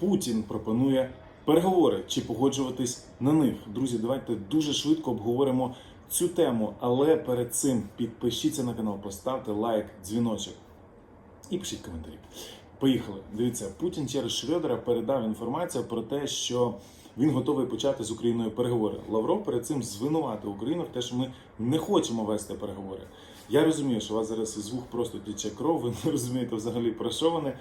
Путін пропонує переговори чи погоджуватись на них. Друзі, давайте дуже швидко обговоримо цю тему. Але перед цим підпишіться на канал, поставте лайк, дзвіночок і пишіть коментарі. Поїхали. Дивіться, Путін через Шрёдера передав інформацію про те, що він готовий почати з Україною переговори. Лавров перед цим звинуватив Україну в те, що ми не хочемо вести переговори. Я розумію, що у вас зараз із вух просто тече кров, ви не розумієте взагалі про що вони.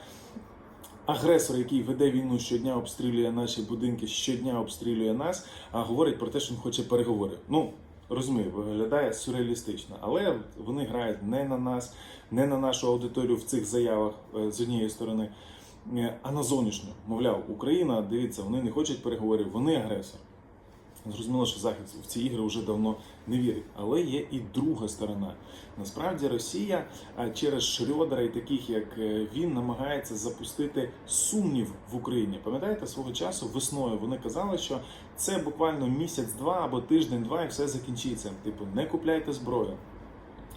Агресор, який веде війну щодня, обстрілює наші будинки, щодня обстрілює нас, а говорить про те, що він хоче переговори. Ну розумію, виглядає сюрреалістично, але вони грають не на нас, не на нашу аудиторію в цих заявах е, з однієї сторони, е, а на зовнішню. Мовляв, Україна, дивіться, вони не хочуть переговорів, вони агресор. Зрозуміло, що Захід в ці ігри вже давно не вірить. Але є і друга сторона. Насправді Росія через Шрьодера і таких як е, він намагається запустити сумнів в Україні. Пам'ятаєте, свого часу весною вони казали, що це буквально місяць-два або тиждень-два, і все закінчиться. Типу, не купляйте зброю.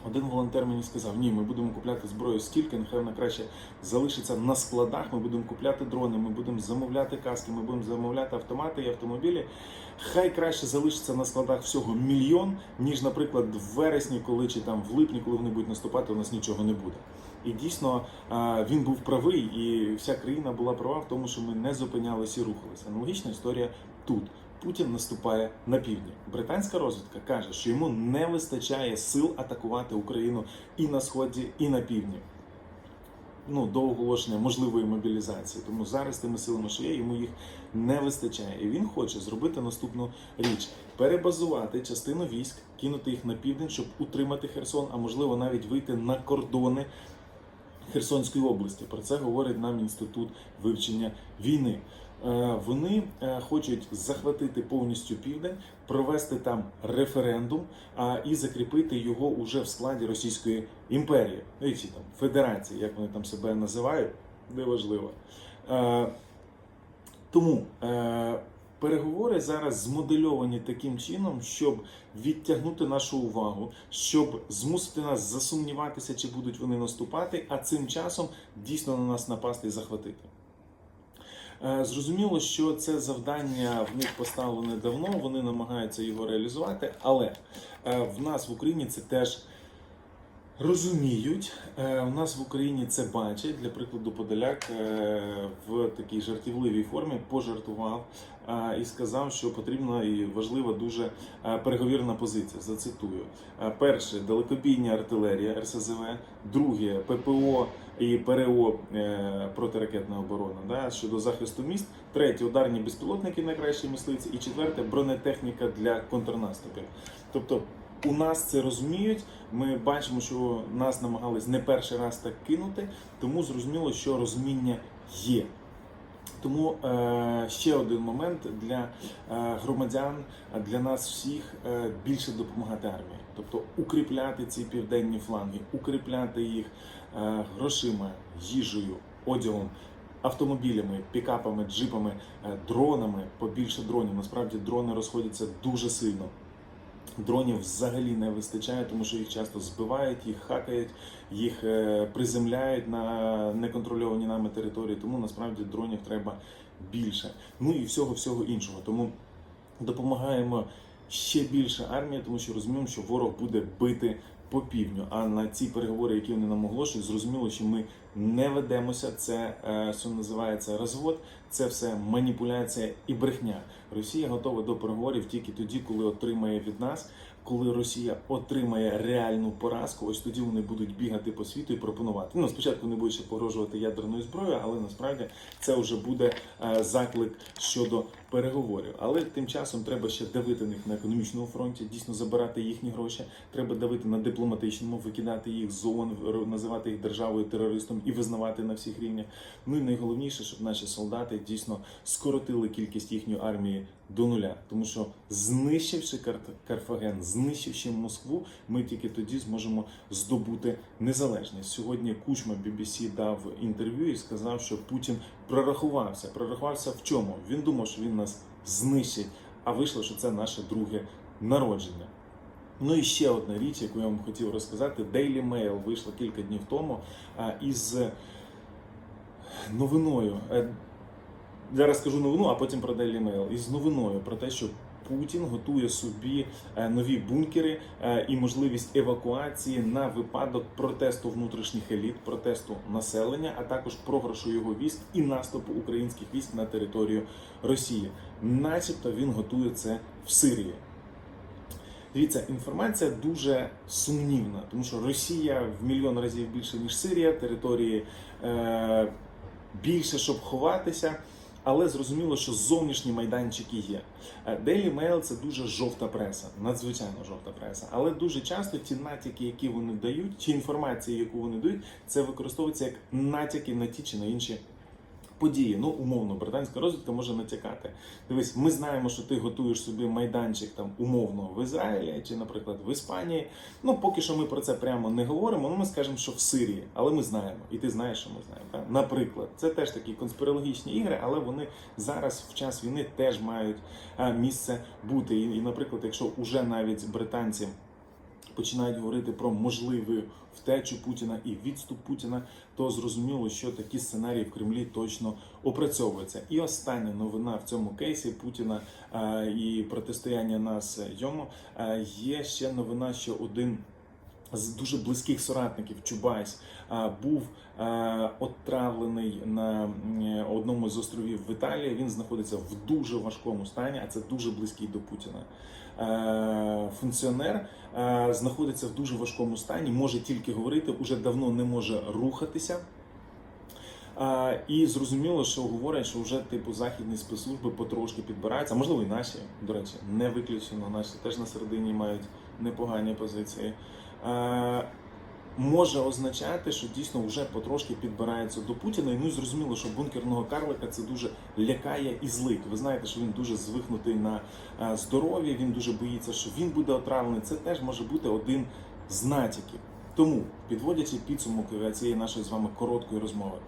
Один волонтер мені сказав: ні, ми будемо купляти зброю стільки, нехай вона краще залишиться на складах. Ми будемо купляти дрони, ми будемо замовляти каски, ми будемо замовляти автомати і автомобілі. Хай краще залишиться на складах всього мільйон, ніж, наприклад, в вересні, коли чи там в липні, коли вони будуть наступати, у нас нічого не буде. І дійсно він був правий, і вся країна була права в тому, що ми не зупинялися і рухалися. Аналогічна історія тут. Путін наступає на півдні. Британська розвідка каже, що йому не вистачає сил атакувати Україну і на сході, і на півдні. Ну, до оголошення можливої мобілізації. Тому зараз тими силами, що є, йому їх не вистачає. І він хоче зробити наступну річ: перебазувати частину військ, кинути їх на південь, щоб утримати Херсон, а можливо навіть вийти на кордони Херсонської області. Про це говорить нам інститут вивчення війни. Е, Вони е, хочуть захватити повністю південь, провести там референдум і закріпити його уже в складі Російської імперії, ну чи там федерації, як вони там себе називають, неважливо. Е, Тому переговори зараз змодельовані таким чином, щоб відтягнути нашу увагу, щоб змусити нас засумніватися, чи будуть вони наступати, а цим часом дійсно на нас напасти і захватити. Е, Зрозуміло, що це завдання в них поставлене давно, вони намагаються його реалізувати, але е, в нас в Україні це теж розуміють. Е, У нас в Україні це бачать. Для прикладу, Подоляк е, в такій жартівливій формі пожартував е, і сказав, що потрібна і важлива дуже переговірна позиція. Зацитую: перше далекобійня артилерія РСЗВ, друге ППО і ПРО протиракетна оборона да, щодо захисту міст, третє ударні безпілотники найкращі мисливці, і четверте бронетехніка для контрнаступів. Тобто у нас це розуміють. Ми бачимо, що нас намагались не перший раз так кинути, тому зрозуміло, що розуміння є. Тому е, ще один момент для е, громадян, для нас всіх е, більше допомагати армії, тобто укріпляти ці південні фланги, укріпляти їх е, грошима, їжею, одягом. Автомобілями, пікапами, джипами, дронами, побільше дронів. Насправді дрони розходяться дуже сильно. Дронів взагалі не вистачає, тому що їх часто збивають, їх хакають, їх е, приземляють на неконтрольовані нами території. Тому насправді дронів треба більше. Ну і всього всього іншого. Тому допомагаємо ще більше армії, тому що розуміємо, що ворог буде бити по півдню. А на ці переговори, які вони нам оголошують, зрозуміло, що ми не ведемося. Це е, що називається розвод, це все маніпуляція і брехня. Росія готова до переговорів тільки тоді, коли отримає від нас. Коли Росія отримає реальну поразку, ось тоді вони будуть бігати по світу і пропонувати. Ну спочатку вони будуть ще погрожувати ядерною зброєю, але насправді це вже буде е, заклик щодо переговорів. Але тим часом треба ще давити них на економічному фронті, дійсно забирати їхні гроші. Треба давити на дипломатичному, викидати їх з ООН, називати їх державою терористом і визнавати на всіх рівнях. Ну і найголовніше, щоб наші солдати дійсно скоротили кількість їхньої армії до нуля, тому що знищивши Кар- Карфаген, знищивши Москву, ми тільки тоді зможемо здобути незалежність. Сьогодні Кучма BBC дав інтерв'ю і сказав, що Путін прорахувався. Прорахувався в чому? Він думав, що він нас знищить, а вийшло, що це наше друге народження. Ну і ще одна річ, яку я вам хотів розказати. Daily Mail вийшла кілька днів тому із новиною. Е, зараз скажу новину, а потім про Daily Mail. Із новиною про те, що Путін готує собі е, нові бункери е, і можливість евакуації на випадок протесту внутрішніх еліт, протесту населення, а також програшу його військ і наступу українських військ на територію Росії. Начебто він готує це в Сирії. Дивіться, інформація дуже сумнівна, тому що Росія в мільйон разів більше ніж Сирія, території е, більше, щоб ховатися. Але зрозуміло, що зовнішні майданчики є. Е, Daily Mail – це дуже жовта преса, надзвичайно жовта преса. Але дуже часто ті натяки, які вони дають, чи інформація, яку вони дають, це використовується як натяки на ті чи на інші події. Ну, умовно, британська розвідка може натякати. Дивись, ми знаємо, що ти готуєш собі майданчик там умовно в Ізраїлі чи, наприклад, в Іспанії. Ну, поки що ми про це прямо не говоримо. Ну, ми скажемо, що в Сирії, але ми знаємо, і ти знаєш, що ми знаємо. Так? Наприклад, це теж такі конспірологічні ігри, але вони зараз в час війни теж мають а, місце бути. І, наприклад, якщо уже навіть британці починають говорити про можливу втечу Путіна і відступ Путіна, то зрозуміло, що такі сценарії в Кремлі точно опрацьовуються. І остання новина в цьому кейсі Путіна і протистояння нас йому є ще новина, що один. З дуже близьких соратників Чубайс був отравлений на одному з островів в Італії. Він знаходиться в дуже важкому стані, а це дуже близький до Путіна. Функціонер знаходиться в дуже важкому стані, може тільки говорити, уже давно не може рухатися. І зрозуміло, що говорять, що вже типу західні спецслужби потрошки підбираються, можливо і наші, до речі, не виключено. Наші теж на середині мають непогані позиції. А, може означати, що дійсно вже потрошки підбирається до Путіна. І ну і зрозуміло, що бункерного карлика це дуже лякає і злить. Ви знаєте, що він дуже звикнутий на а, здоров'я, він дуже боїться, що він буде отравлений. Це теж може бути один з натяків. Тому, підводячи підсумок цієї нашої з вами короткої розмови.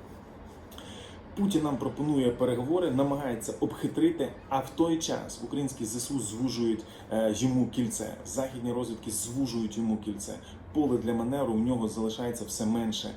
Путін нам пропонує переговори, намагається обхитрити. А в той час українські ЗСУ звужують е, йому кільце. Західні розвідки звужують йому кільце. Поле для маневру у нього залишається все менше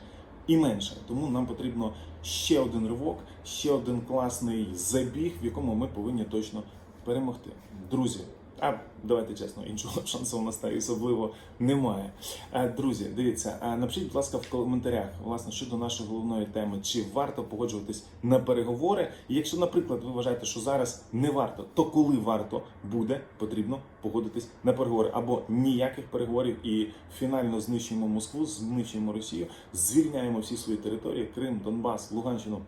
і менше. Тому нам потрібно ще один ривок, ще один класний забіг, в якому ми повинні точно перемогти. Друзі. А давайте чесно, іншого шансу у нас та особливо немає. Е, Друзі, дивіться, е, напишіть, будь ласка, в коментарях власне щодо нашої головної теми, чи варто погоджуватись на переговори. І якщо, наприклад, ви вважаєте, що зараз не варто, то коли варто буде потрібно погодитись на переговори або ніяких переговорів і фінально знищуємо Москву, знищуємо Росію, звільняємо всі свої території: Крим, Донбас, Луганщину.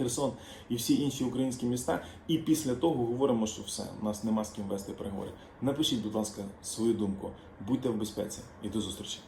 Херсон і всі інші українські міста. І після того говоримо, що все, у нас нема з ким вести переговори. Напишіть, будь ласка, свою думку. Будьте в безпеці і до зустрічі.